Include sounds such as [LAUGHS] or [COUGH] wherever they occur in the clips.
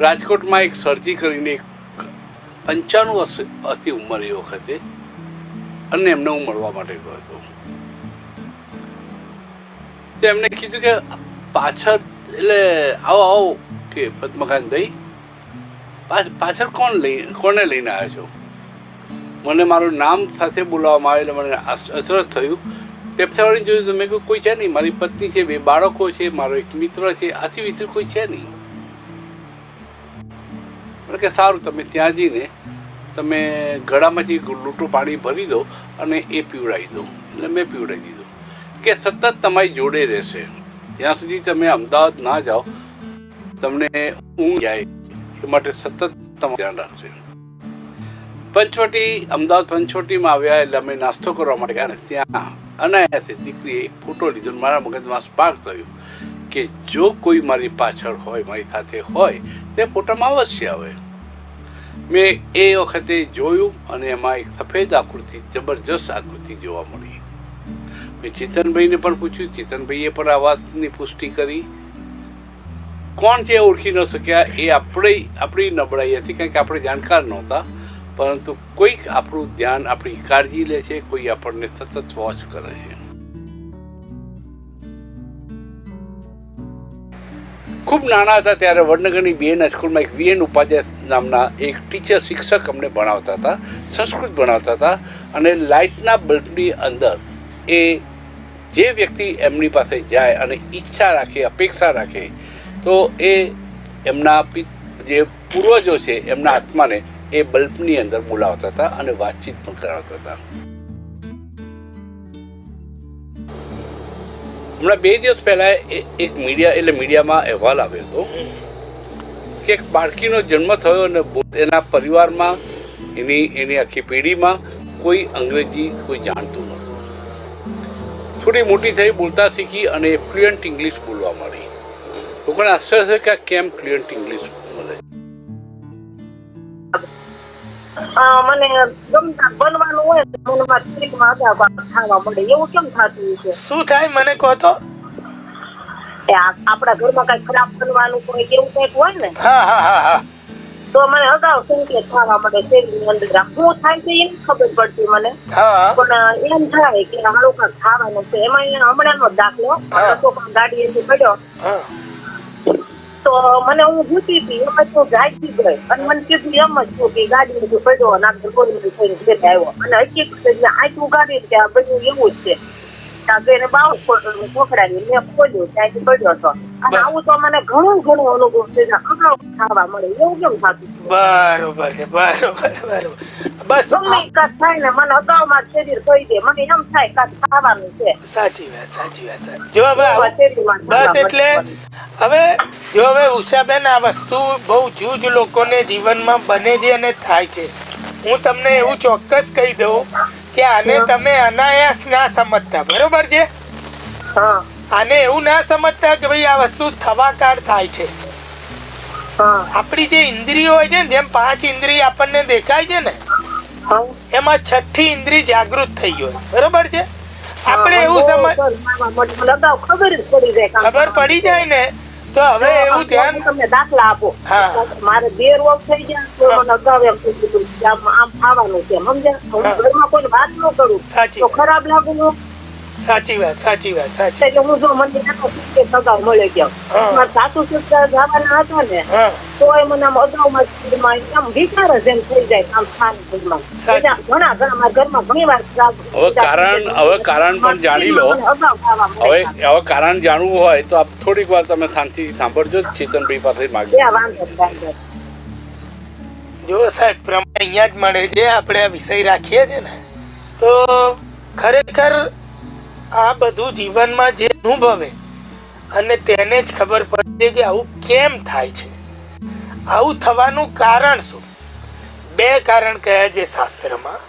રાજકોટમાં એક સર્જી કરીને એક પંચાણું હતી ઉંમર એ વખતે અને એમને હું મળવા માટે ગયો હતો. તો એમને કીધું કે પાછળ, એટલે આવો આવો કે પદ્મકાંત પાછ- પાછળ કોણ લઈ, કોને લઈને આવ્યા છો? મને મારું નામ સાથે બોલાવવામાં આવે એટલે મને અસરત થયું. પેપ્સાવાળી જોયું તો મેં કોઈ છે નહીં, મારી પત્ની છે, બે બાળકો છે, મારો એક મિત્ર છે, આથી વિશે કોઈ છે નહીં. મને કે સારું, તમે ત્યાં જઈને તમે ગળામાંથી લૂંટું પાણી ભરી દો અને એ પીવડાવી દો. એટલે મેં પીવડાવી દીધું. કે સતત તમારી જોડે રહેશે. જ્યાં સુધી તમે અમદાવાદ ના જાઓ, તમને ઊંઘ જાય, એ માટે સતત તમારું ધ્યાન રાખશે પંચવટી, અમદાવાદ પંચવટીમાં આવ્યા એટલે અમે નાસ્તો કરવા માટે ગયા ને ત્યાં અનાયાસે દીકરીએ એક ફોટો લીધો મારા મગજમાં સ્પાર્ક થયું. કે જો કોઈ મારી પાછળ હોય, મારી સાથે હોય, તે ફોટામાં અવશ્ય આવે. મેં એ વખતે જોયું અને એમાં એક સફેદ આકૃતિ, જબરજસ્ત આકૃતિ જોવા મળી. મેં ચેતનભાઈને પણ પૂછ્યું, ચેતનભાઈએ પણ આ વાતની પુષ્ટિ કરી. કોણ છે ઓળખી ન શક્યા, એ આપણે, આપણી નબળાઈ હતી, કારણ કે આપણે જાણકાર નહોતા. પરંતુ કોઈક આપણું ધ્યાન, આપણી કાળજી લે છે, કોઈ આપણને સતત વોચ કરે છે. ખૂબ નાના હતા ત્યારે વડનગરની બીએન સ્કૂલમાં એક વીએન ઉપાધ્યાય નામના એક ટીચર શિક્ષક અમને ભણાવતા હતા, સંસ્કૃત ભણાવતા હતા અને લાઇટના બલ્બની અંદર એ જે વ્યક્તિ એમની પાસે જાય અને ઈચ્છા રાખે, અપેક્ષા રાખે, તો એ એમના જે પૂર્વજો છે એમના આત્માને એ બલ્બની અંદર બોલાવતા હતા અને વાતચીત પણ કરાવતા હતા. હમણાં બે દિવસ પહેલાં એક મીડિયા, એટલે મીડિયામાં અહેવાલ આવ્યો હતો કે એક બાળકીનો જન્મ થયો અને એના પરિવારમાં એની એની આખી પેઢીમાં કોઈ અંગ્રેજી કોઈ જાણતું નહોતું. થોડી મોટી થઈ, બોલતા શીખી અને ફ્લુઅન્ટ ઇંગ્લિશ બોલવા માંડી. લોકોને આશ્ચર્ય થયું કે આ કેમ ફ્લુઅન્ટ ઇંગ્લિશ મને ગમતા બનવાનું હોય તો મને મારા શરીરમાં આઘાત થવા મળે. એવું કેમ થતું છે શું થાય મને કહો તો? આપણા ઘરમાં કઈ ખરાબ બનવાનું હોય એવું કંઈક હોય ને હા હા હા હા. તો મને અગાઉ સંકેત થવા મળે શરીરની અંદર. શું થાય છે એની ખબર પડતી મને. પણ એમ થાય કે હાલો કાંઈક ખાવાનું છે. એમાં હમણાંનો દાખલો. હા. ગાડી એથી પડ્યો. હા. તો મને હું ઘૂસી હતી, એમ જ હું જાગી ગઈ. અને મને કીધું એમ જ છું કે ગાડી બધું પડ્યો આગળ ગોળી થઈને ઘેર આવ્યો અને હકીકત છે આટલું ગાડી આ બધું એવું જ છે. ત્યાં એને બાઉન્સ પકડાવી મેં ખોલ્યું ત્યાંથી પડ્યો હતો. અને આવું તો મને ઘણું ઘણું અનુભવ છે અગાઉ ખાવા મળે એવું કેમ થતું બરોબર છે બરોબર બરોબર. બસ ગમે ઈ થાય ને મને અગાઉમાં શરીર કહી દે મને એમ થાય કાંઈક ખાવાનું છે. સાચી વાત સાચી વાત સાચી જો હવે બસ એટલે હવે જો હવે ઉષાબેન આ વસ્તુ બહુ જૂજ લોકોને જીવનમાં બને છે અને થાય છે. હું તમને એવું ચોક્કસ કહી દઉં કે આને તમે અનાયાસ ના સમજતા બરોબર છે? આને એવું ના સમજતા કે ભાઈ આ વસ્તુ થવાકાર થાય છે. આપણી જે ઇન્દ્રિયો હોય છે ને જેમ પાંચ ઇન્દ્રિય આપણને દેખાય છે ને એમાં છઠ્ઠી ઇન્દ્રિય જાગૃત થઈ હોય બરોબર છે? આપણે એવું સમજ. ખબર પડી જાય ને તો હવે એવું ધ્યાન તમને દાખલા આપો. મારે બે રોગ થઈ ગયા તો મને અગાઉ એમ આમ આમ ખાવાનું છે સમજ્યા? હું હા. ઘરમાં કોઈ વાત ન કરું તો ખરાબ લાગુ ન સાચી વાત સાચી વાત સાચી એટલે હું જો મને એનો કે અગાઉ મળી ગયો. મારા સાસુ સસરા જવાના હતા ને તો એ મને આમ અગાઉમાં આમ વિચાર જ એમ થઈ જાય આમ ખાવાનું ઘરમાં સાચી. ઘણા ઘણા મારા ઘરમાં ઘણી વાર હવે કારણ- હવે કારણ પણ જાણી લો. હવે હવે કારણ જાણવું હોય તો આપ થોડીક વાર તમે શાંતિથી સાંભળજો ચેતનભાઈ પાસે માગજો. જો સાહેબ પ્રમાણે અહીંયા જ મળે છે આપણે આ વિષય રાખીએ છીએ ને તો ખરેખર આ બધું જીવનમાં જે અનુભવે, અને તેને જ ખબર પડે કે આવું કેમ થાય છે. આવું થવાનું કારણ શું? બે કારણ કહ્યા છે શાસ્ત્રમાં.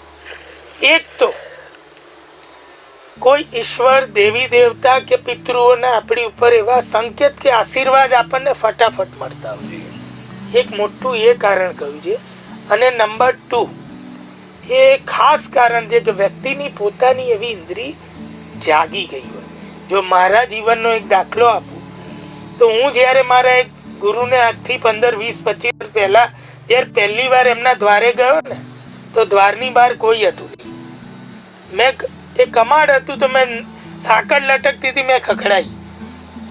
એક તો, કોઈ ઈશ્વર, દેવી, દેવતા કે પિતૃઓના આપણી ઉપર એવા સંકેત કે આશીર્વાદ આપણને ફટાફટ મળતા હોય એક મોટું એ કારણ કહ્યું છે. અને નંબર ટુ, એ ખાસ કારણ છે કે વ્યક્તિની પોતાની એવી ઇન્દ્રી જાગી ગઈ હોય. જો મારા જીવનનો એક દાખલો આપું તો હું જ્યારે મારા એક ગુરુને આજથી પંદર વીસ પચીસ વર્ષ પહેલાં જ્યારે પહેલી વાર એમના દ્વારે ગયો ને તો દ્વારની બહાર કોઈ હતું નહીં. મેં એ કમાડ હતું તો મેં સાંકળ લટકતી હતી મેં ખખડાઈ.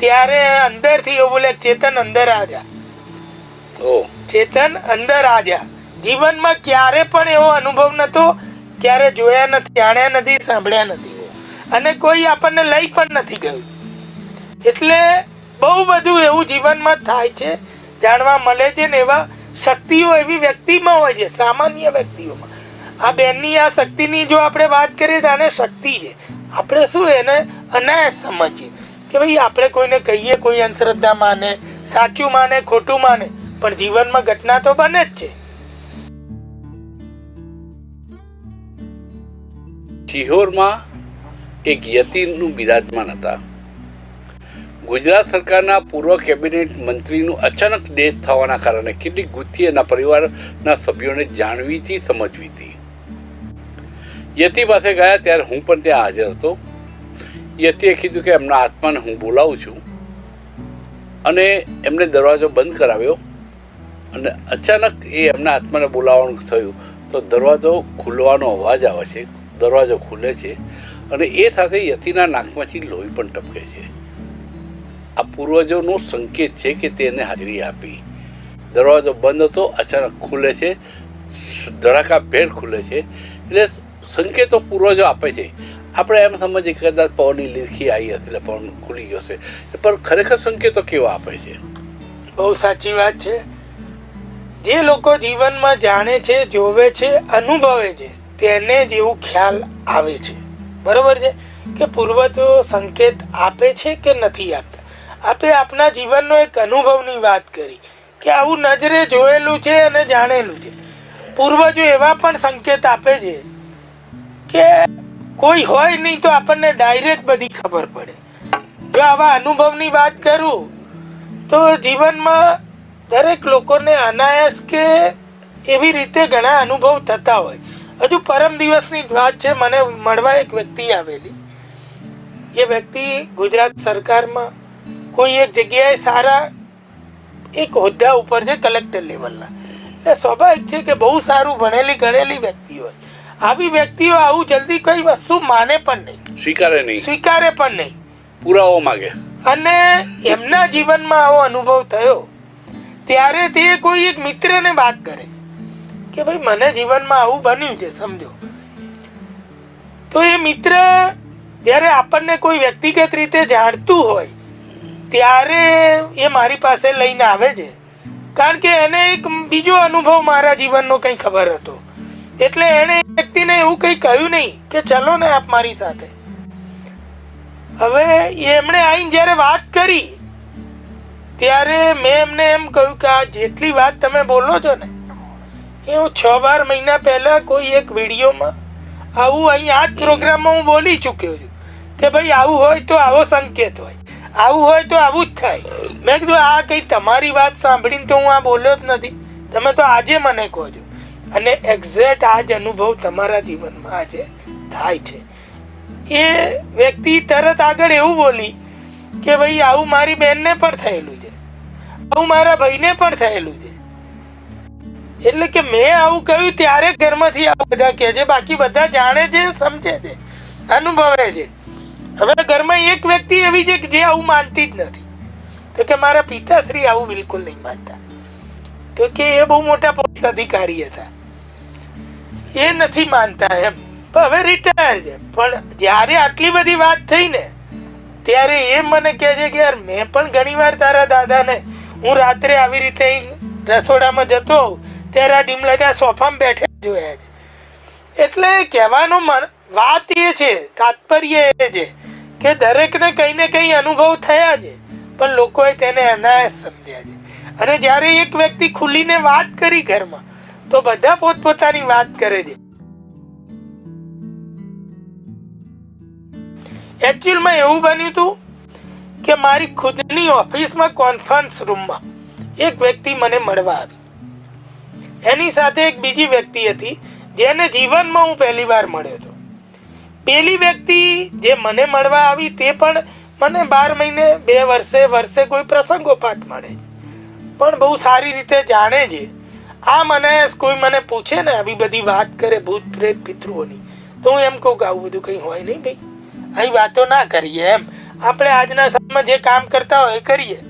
ત્યારે અંદરથી એવું બોલે ચેતન અંદર આ જા. ચેતન અંદર આ જા. જીવનમાં ક્યારે પણ એવો અનુભવ નહોતો ક્યારે જોયા નથી જાણ્યા નથી સાંભળ્યા નથી. અને કોઈ આપણને લઈ પણ નથી ગયું. એટલે બહુ બધું એવું જીવનમાં થાય છે, જાણવા મળે છે ને એવા શક્તિઓ એવી વ્યક્તિમાં હોય છે, સામાન્ય વ્યક્તિઓમાં. આ બેનની આ શક્તિની જો આપણે વાત કરીએ તો આને શક્તિ છે. આપણે શું એને અનાયાસ સમજીએ કે ભાઈ આપણે કોઈને કહીએ, કોઈ અંધશ્રદ્ધા માને, સાચું માને, ખોટું માને, પણ જીવનમાં ઘટના તો બને જ છે. શિહોરમાં એક યતિનું બિરાજમાન હતા. ગુજરાત સરકારના પૂર્વ કેબિનેટ મંત્રીનું અચાનક ડેથ થવાના કારણે કેટલીક ગુથ્થી એના પરિવારના સભ્યોને જાણવીથી સમજવી હતી યતિ પાસે ગયા ત્યારે હું પણ ત્યાં હાજર હતો. યતીએ કીધું કે એમના આત્માને હું બોલાવું છું. અને એમને દરવાજો બંધ કરાવ્યો અને અચાનક એ એમના આત્માને બોલાવવાનું થયું. તો દરવાજો ખુલવાનો અવાજ આવે છે. દરવાજો ખુલે છે. અને એ સાથે યતિના નાકમાંથી લોહી પણ ટપકે છે. આ પૂર્વજોનો સંકેત છે કે તેને હાજરી આપી. દરવાજો બંધ હતો, અચાનક ખુલે છે, ધડાકા ભેર ખુલે છે. એટલે સંકેતો પૂર્વજો આપે છે. આપણે એમ સમજીએ કે કદાચ પવનની લીરખી આવી હશે એટલે પવન ખુલી ગયો છે. પણ ખરેખર સંકેતો કેવા આપે છે? બહુ સાચી વાત છે. જે લોકો જીવનમાં જાણે છે, જોવે છે, અનુભવે છે, તેને જેવું ખ્યાલ આવે છે. બરોબર છે? કે પૂર્વજો સંકેત આપે છે કે નથી આપતા? આપણે આપણા જીવનનો એક અનુભવની વાત કરી કે આવું નજરે જોયેલું છે અને જાણેલું છે. પૂર્વજો એવા પણ સંકેત આપે છે કે કોઈ હોય નહીં તો આપણને ડાયરેક્ટ બધી ખબર પડે. જો આવા અનુભવની વાત કરું તો જીવનમાં દરેક લોકોને અનાયાસ કે એવી રીતે ઘણા અનુભવ થતા હોય. હજુ પરમ દિવસની વાત છે. મને મળવા એક વ્યક્તિ આવેલી. એ વ્યક્તિ ગુજરાત સરકારમાં કોઈ એક જગ્યાએ સારા એક હોદ્દા ઉપર છે કલેક્ટર લેવલના. એટલે સ્વાભાવિક છે કે બહુ સારું ભણેલી ગણેલી વ્યક્તિ હોય. આવી વ્યક્તિઓ આવું જલ્દી કઈ વસ્તુ માને પણ નહીં. સ્વીકારે નહીં. સ્વીકારે પણ નહીં. પુરાવો માગે. અને એમના જીવનમાં આવો અનુભવ થયો. ત્યારે તે કોઈ એક મિત્રને વાત કરે. કે ભાઈ, મને જીવનમાં આવું બન્યું છે, સમજો. તો એ મિત્ર જ્યારે આપણને કોઈ વ્યક્તિગત રીતે જાણતું હોય, ત્યારે એ મારી પાસે લઈને આવે છે. કારણ કે એને એક બીજો અનુભવ મારા જીવનનો કંઈ ખબર હતો. એટલે એણે વ્યક્તિને એવું કંઈ કહ્યું નહીં કે, ચલો ને આપ મારી સાથે. હવે એમણે આવીને જ્યારે વાત કરી, ત્યારે મેં એમને એમ કહ્યું કે, આ જેટલી વાત તમે બોલો છો ને એ હું છ બાર મહિના પહેલાં કોઈ એક વિડીયોમાં આવું અહીં આ જ પ્રોગ્રામમાં હું બોલી ચૂક્યો છું કે ભાઈ આવું હોય તો આવો સંકેત હોય, આવું હોય તો આવું જ થાય. મેં કીધું, આ કંઈ તમારી વાત સાંભળીને તો હું આ બોલ્યો જ નથી. તમે તો આજે મને કહો છો. અને એક્ઝેક્ટ આ જ અનુભવ તમારા જીવનમાં આજે થાય છે. એ વ્યક્તિ તરત આગળ એવું બોલી કે ભાઈ, આવું મારી બહેનને પણ થયેલું છે. આવું મારા ભાઈને પણ થયેલું છે. એટલે કે મેં આવું કહ્યું ત્યારે ઘરમાંથી આવું બધા કહે છે, બાકી બધા જાણે છે, સમજે છે, અનુભવે છે. હવે ઘરમાં એક વ્યક્તિ એવી છે કે જે આવું માનતી જ નથી. તો કે મારા પિતાશ્રી આવું બિલકુલ નહીં માનતા. તો કે એ બહુ મોટા પોલીસ અધિકારી હતા. એ નથી માનતા એમ. હવે રિટાયર છે. પણ જ્યારે આટલી બધી વાત થઈ ને, ત્યારે એ મને કહે છે કે યાર, મેં પણ ઘણીવાર તારા દાદાને હું રાત્રે આવી રીતે રસોડામાં જતો હોઉં ત્યારે આ ડીમલાઈટા સોફામાં બેઠે જોયા છે. એટલે કહેવાનો વાત એ છે, તાત્પર્ય એ છે કે દરેકને કંઈ ને કંઈ અનુભવ થયા છે, પણ લોકોએ તેને અનાયાસ સમજ્યા છે. અને જ્યારે એક વ્યક્તિ ખુલીને વાત કરી ઘરમાં, તો બધા પોતપોતાની વાત કરે છે. એકચ્યુઅલમાં એવું બન્યું હતું કે મારી ખુદની ઓફિસમાં કોન્ફરન્સ રૂમમાં એક વ્યક્તિ મને મળવા આવી. એની સાથે એક બીજી વ્યક્તિ હતી, જેને જીવનમાં હું પહેલી વાર મળ્યો હતો. પેલી વ્યક્તિ જે મને મળવા આવી તે પણ મને બાર મહિને બે વર્ષે વર્ષે કોઈ પ્રસંગોપાત મળે. પણ બહુ સારી રીતે જાણે છે. આ મને કોઈ મને પૂછે ને આવી બધી વાત કરે ભૂત પ્રેત પિતૃઓની, તો હું એમ કહું કે આવું બધું કંઈ હોય નહીં ભાઈ. આવી વાતો ના કરીએ એમ. આપણે આજના સમયમાં જે કામ કરતા હોય એ કરીએ.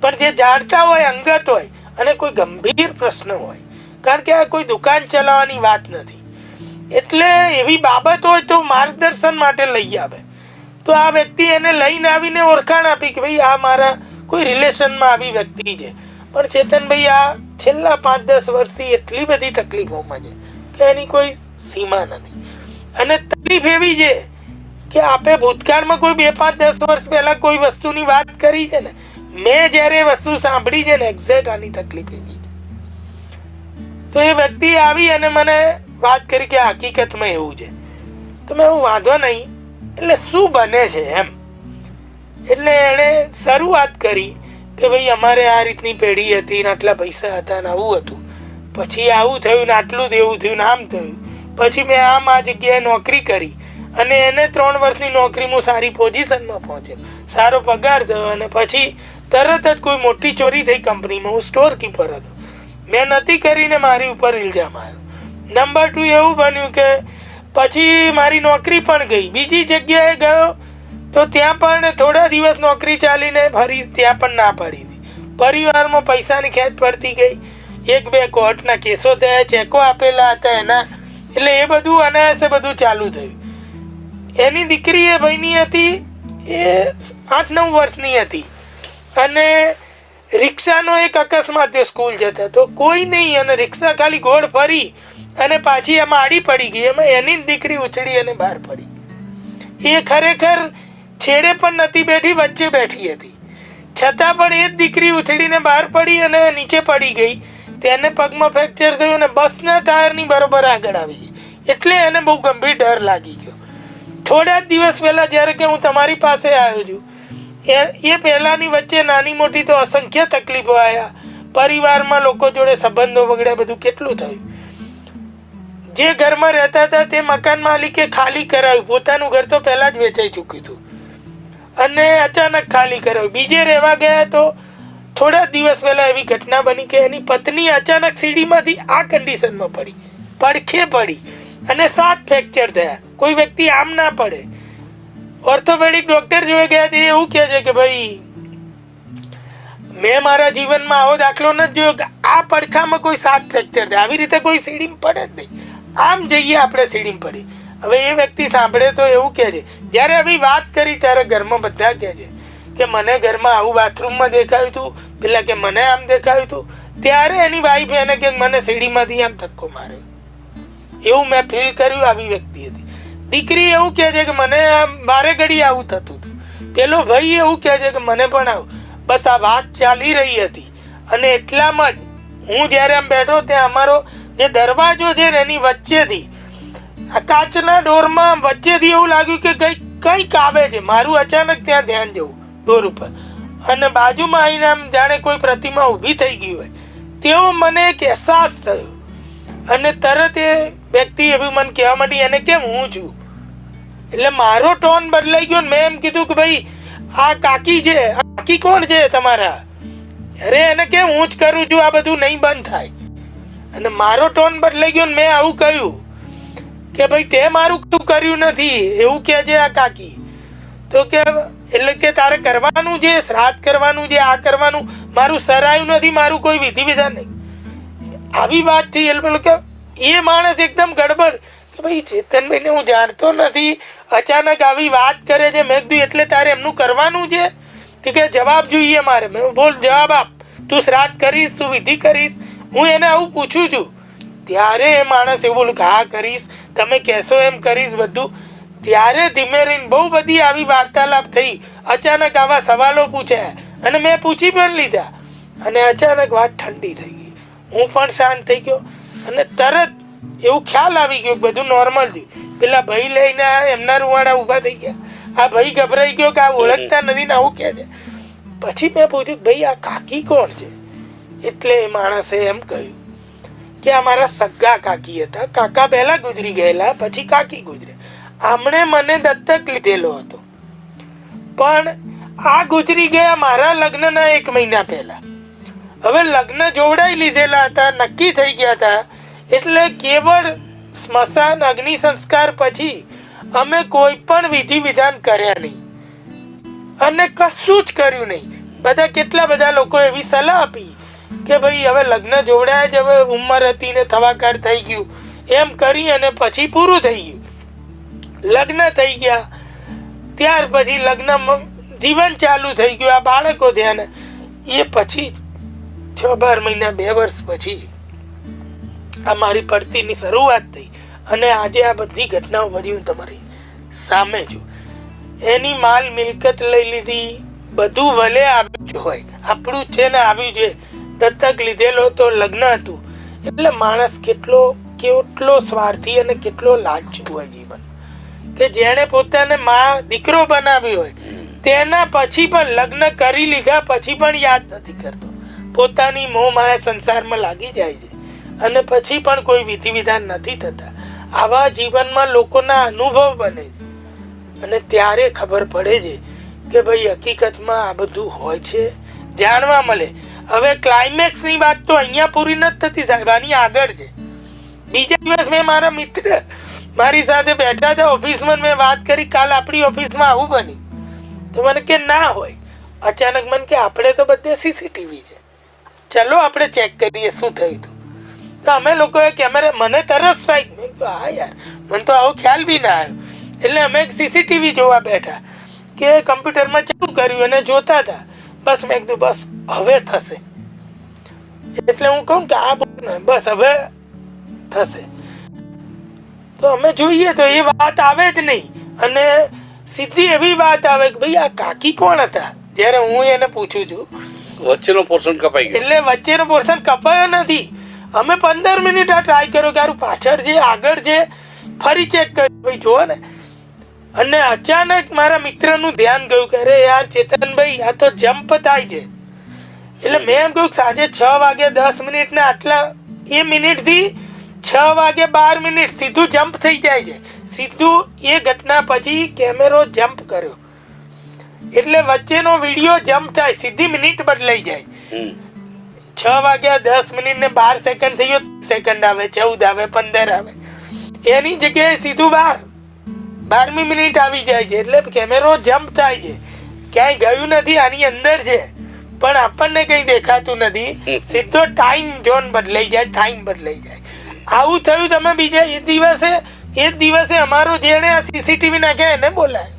પણ જે જાણતા હોય, અંગત હોય અને કોઈ ગંભીર પ્રશ્ન હોય કારણ કે આ કોઈ દુકાન ચલાવવાની વાત નથી. એટલે એવી બાબત હોય તો માર્ગદર્શન માટે લઈ આવે. તો આ વ્યક્તિ એને લઈને આવીને ઓળખાણ આપી કે ભાઈ આ મારા કોઈ રિલેશનમાં આવી વ્યક્તિ છે. પણ ચેતનભાઈ, આ છેલ્લા પાંચ દસ વર્ષથી એટલી બધી તકલીફોમાં છે કે એની કોઈ સીમા નથી. અને તકલીફ એવી છે કે આપે ભૂતકાળમાં કોઈ બે પાંચ દસ વર્ષ પહેલાં કોઈ વસ્તુની વાત કરી છે ને, મેં જ્યારે વસ્તુ સાંભળી છે ને એક્ઝેક્ટ આની તકલીફ એવી તો એ વ્યક્તિ આવી અને મને વાત કરી કે હકીકતમાં એવું છે. તો મેં હું વાંધો નહીં. એટલે શું બને છે એમ? એટલે એણે શરૂઆત કરી કે ભાઈ અમારે આ રીતની પેઢી હતી ને આટલા પૈસા હતા ને આવું હતું. પછી આવું થયું ને આટલું દેવું થયું ને આમ થયું. પછી મેં આમ આ જગ્યાએ નોકરી કરી અને એને ત્રણ વર્ષની નોકરી હું સારી પોઝિશનમાં પહોંચ્યો. સારો પગાર થયો અને પછી તરત જ કોઈ મોટી ચોરી થઈ કંપનીમાં. હું સ્ટોર કીપર હતો. મેં નથી કરીને મારી ઉપર ઇલ્ઝામ આવ્યો નંબર ટુ એવું બન્યું કે પછી મારી નોકરી પણ ગઈ. બીજી જગ્યાએ ગયો તો ત્યાં પણ થોડા દિવસ નોકરી ચાલીને ફરી ત્યાં પણ ના પડી પરિવારમાં પૈસાની ખેંચ પડતી ગઈ. એક બે કોર્ટના કેસો થયા, ચેકો આપેલા હતા એના. એટલે એ બધું અનાયાસે બધું ચાલુ થયું. એની દીકરી એ ભાઈની હતી એ આઠ નવ વર્ષની હતી. અને રિક્ષાનો એક અકસ્માત તે સ્કૂલ જતા તો કોઈ નહીં અને રિક્ષા ખાલી ગોળ ફરી અને પાછી એમાં આડી પડી ગઈ. એમાં એની જ દીકરી ઉછળી અને બહાર પડી. એ ખરેખર છેડે પણ નથી બેઠી, વચ્ચે બેઠી હતી. છતાં પણ એ જ દીકરી ઉછળીને બહાર પડી અને નીચે પડી ગઈ. તેને પગમાં ફ્રેક્ચર થયું અને બસના ટાયરની બરોબર આગળ આવી ગઈ. એટલે એને બહુ ગંભીર ડર લાગી ગયો. થોડા જ દિવસ પહેલાં જ્યારે કે હું તમારી પાસે આવ્યો છું એ પહેલાંની વચ્ચે નાની મોટી તો અસંખ્ય તકલીફો આવ્યા પરિવારમાં લોકો જોડે સંબંધો બગડ્યા, બધું કેટલું થયું. જે ઘરમાં રહેતા હતા તે મકાન માલિકે ખાલી કરાવ્યું. પોતાનું ઘર તો પહેલાં જ વેચાઈ ચૂક્યું હતું. અને અચાનક ખાલી કરાવ્યું. બીજે રહેવા ગયા તો થોડા દિવસ પહેલાં એવી ઘટના બની કે એની પત્ની અચાનક સીડીમાંથી આ કન્ડિશનમાં પડી. પડખે પડી. અને સાત ફ્રેક્ચર થયા. કોઈ વ્યક્તિ આમ ના પડે. ઓર્થોપેડિક ડૉક્ટર જોઈ ગયા તે એવું કહે છે કે ભાઈ, મેં મારા જીવનમાં આવો દાખલો નથી જોયો કે આ પડખામાં કોઈ સાત ફ્રેક્ચર થાય. આવી રીતે કોઈ સીડીમાં પડે જ નહીં. આમ જઈએ આપણે સીડીમાં પડી. હવે એ વ્યક્તિ સાંભળે તો એવું કહે છે. જ્યારે આવી વાત કરી ત્યારે ઘરમાં બધા કહે છે કે મને ઘરમાં આવું બાથરૂમમાં દેખાયું હતું પેલા કે મને આમ દેખાયું હતું ત્યારે એની વાઈફ એને કે મને સીડીમાંથી આમ ધક્કો મારે એવું મેં ફીલ કર્યું આવી વ્યક્તિ હતી દીકરી એવું કહે છે કે મને આમ વારે ઘડી આવું થતું હતું. પેલો ભાઈ એવું કહે છે કે મને પણ આવું. બસ આ વાત ચાલી રહી હતી. અને એટલામાં જ હું જ્યારે આમ બેઠો ત્યાં અમારો જે દરવાજો છે ને એની વચ્ચેથી, આ કાચના ડોરમાં વચ્ચેથી એવું લાગ્યું કે કંઈક કંઈક આવે છે. મારું અચાનક ત્યાં ધ્યાન જવું, ડોર ઉપર. અને બાજુમાં આવીને આમ જાણે કોઈ પ્રતિમા ઊભી થઈ ગઈ હોય. તેવો મને એક અહેસાસ થયો. અને તરત એ વ્યક્તિ એવું મને કહેવા માંડી, એને કેમ હું છું? એટલે મારો ટોન બદલાઈ ગયો ને મેં એમ કીધું કે ભાઈ, આ કાકી છે કાકી કોણ છે તમારા? અરે, એને કેમ હું જ કરું છું, આ બધું નહીં બંધ થાય. અને મારો ટોન બદલાઈ ગયો ને મેં આવું કહ્યું કે ભાઈ, તે મારું તું કર્યું નથી, એવું કહે છે આ કાકી. તો કે, એટલે કે તારે કરવાનું છે શ્રાદ્ધ કરવાનું છે આ કરવાનું, મારું સરાયું નથી, મારું કોઈ વિધિ વિધાન નહીં. આવી વાત છે એટલે કે એ માણસ એકદમ ગડબડ. કે ભાઈ, ચેતનભાઈને હું જાણતો નથી. અચાનક આવી વાત કરે છે, મેં કીધું, એટલે તારે એમનું કરવાનું છે? તે કે જવાબ જોઈએ મારે. મેં બોલ, જવાબ આપ. તું શ્રાદ્ધ કરીશ, તું વિધિ કરીશ. હું એને આવું પૂછું છું. ત્યારે એ માણસ એવું બોલું, હા, કરીશ. તમે કહેશો એમ કરીશ બધું. ત્યારે ધીમે રહીને બહુ બધી આવી વાર્તાલાપ થઈ. અચાનક આવા સવાલો પૂછ્યા. અને મેં પૂછી પણ લીધા. અને અચાનક વાત ઠંડી થઈ. હું પણ શાંત થઈ ગયો અને તરત એવું ખ્યાલ આવી ગયો કે બધું નોર્મલ થયું. પેલા ભાઈ લઈને આ એમના રૂવાડા ઊભા થઈ ગયા. આ ભાઈ ગભરાઈ ગયો કે આ ઓળખતા નથી ને આવું કહે છે. પછી મેં પૂછ્યું ભાઈ આ કાકી કોણ છે? એટલે એ માણસે એમ કહ્યું કે અમારા સગા કાકી હતા. કાકા પહેલાં ગુજરી ગયેલા પછી કાકી ગુજર્યા આમણે મને દત્તક લીધેલો હતો. પણ આ ગુજરી ગયા મારા લગ્નના એક મહિના પહેલા. હવે લગ્ન જોવડાઈ લીધેલા હતા, નક્કી થઈ ગયા હતા. એટલે કેવળ સ્મશાન અગ્નિ સંસ્કાર પછી અમે કોઈ પણ વિધિ વિધાન કર્યા નહીં. અને કશું જ કર્યું નહીં. બધા કેટલા બધા લોકો એવી સલાહ આપી કે ભાઈ, હવે લગ્ન જોવડાયા જ, હવે ઉંમર હતી ને થવાકાર થઈ ગયું. એમ કરી અને પછી પૂરું થઈ ગયું. લગ્ન થઈ ગયા. ત્યાર પછી લગ્ન જીવન ચાલુ થઈ ગયું આ બાળકો ધ્યાન. એ પછી છ બાર મહિના બે વર્ષ પછી આ મારી પડતીની શરૂઆત થઈ અને આજે આ બધી ઘટનાઓ બધી હું તમારી સામે છું. એની માલ મિલકત લઈ લીધી, બધું ભલે આવ્યું જ હોય, આપણું છે ને આવ્યું છે. દત્તક લીધેલો તો લગ્ન હતું. એટલે માણસ કેટલો કેટલો સ્વાર્થી અને કેટલો લાલચુ હોય જીવન. કે જેણે પોતાને માં, દીકરો બનાવ્યો હોય, તેના પછી પણ લગ્ન કરી લીધા, પછી પણ યાદ નથી કરતો. પોતાની મોં માયા સંસારમાં લાગી જાય છે. અને પછી પણ કોઈ વિધિ વિધાન નથી થતા. આવા જીવનમાં લોકોના અનુભવ બને છે. અને ત્યારે ખબર પડે છે કે ભાઈ હકીકતમાં આ બધું હોય છે. જાણવા મળે. હવે ક્લાઇમેક્સની વાત તો અહીંયા પૂરી નથી થતી સાહેબ. આની આગળ છે. બીજા દિવસ મેં મારા મિત્ર મારી સાથે બેઠા હતા ઓફિસમાં મેં વાત કરી, કાલ આપણી ઓફિસમાં આવું બન્યું. તો મને કે, ના હોય. અચાનક મને કે, આપણે તો બધે સીસીટીવી છે. ચલો આપણે ચેક કરીએ શું થયું હતું. તો અમે લોકોએ કેમેરા મને તરત સ્ટ્રાઇક મેં કહ્યું હા યાર, મને તો આવો ખ્યાલ બી ના આવ્યો. એટલે અમે સીસીટીવી જોવા બેઠા કે કમ્પ્યુટરમાં ચાલુ કર્યું અને જોતા હતા. બસ મેં કીધું, બસ, હવે થશે. એટલે હું કહું કે આ બસ હવે થશે. તો અમે જોઈએ તો એ વાત આવે જ નહીં. અને સીધી એવી વાત આવે કે ભાઈ આ કાકી કોણ હતા? જ્યારે હું એને પૂછું છું વચ્ચેનો પોર્શન કપાઈ ગયો. એટલે વચ્ચેનો પોર્શન કપાયો નથી. અમે પંદર મિનિટ આ ટ્રાય કર્યો કે આરું પાછળ છે આગળ છે ફરી ચેક કર્યું. ભાઈ, જુઓ ને. અને અચાનક મારા મિત્રનું ધ્યાન ગયું કે અરે યાર, ચેતનભાઈ, આ તો જમ્પ થાય છે. એટલે મેં એમ કહ્યું સાંજે છ વાગે દસ મિનિટને આટલા એ મિનિટથી છ વાગે બાર મિનિટ સીધું જમ્પ થઈ જાય છે. સીધું એ ઘટના પછી કેમેરો જમ્પ કર્યો. એટલે વચ્ચેનો વીડિયો જમ્પ થાય સીધી મિનિટ બદલાઈ જાય. છ વાગ્યા દસ મિનિટ ને બાર સેકન્ડ થઈ ગયો સેકન્ડ આવે ચૌદ આવે પંદર આવે. એની જગ્યાએ સીધું બાર. બારમી મિનિટ આવી જાય છે એટલે કેમેરો જમ્પ થાય છે. ક્યાંય ગયું નથી આની અંદર છે. પણ આપણને કંઈ દેખાતું નથી. સીધો ટાઈમ ઝોન બદલાઈ જાય ટાઈમ બદલાઈ જાય. આવું થયું તમે બીજા એ દિવસે એ જ દિવસે અમારો જેણે આ સીસીટીવી નાખ્યા એને બોલાયો.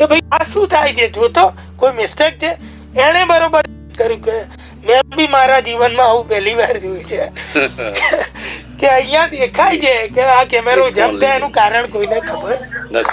કે ભાઈ આ શું થાય છે? જોતો કોઈ મિસ્ટેક છે? એણે બરોબર કર્યું કે મેં બી મારા જીવનમાં આવું પહેલી વાર જોયું છે. [LAUGHS] કે અહીંયા દેખાય છે કે આ કેમેરો જમ થાય એનું કારણ કોઈને ખબર? નથી.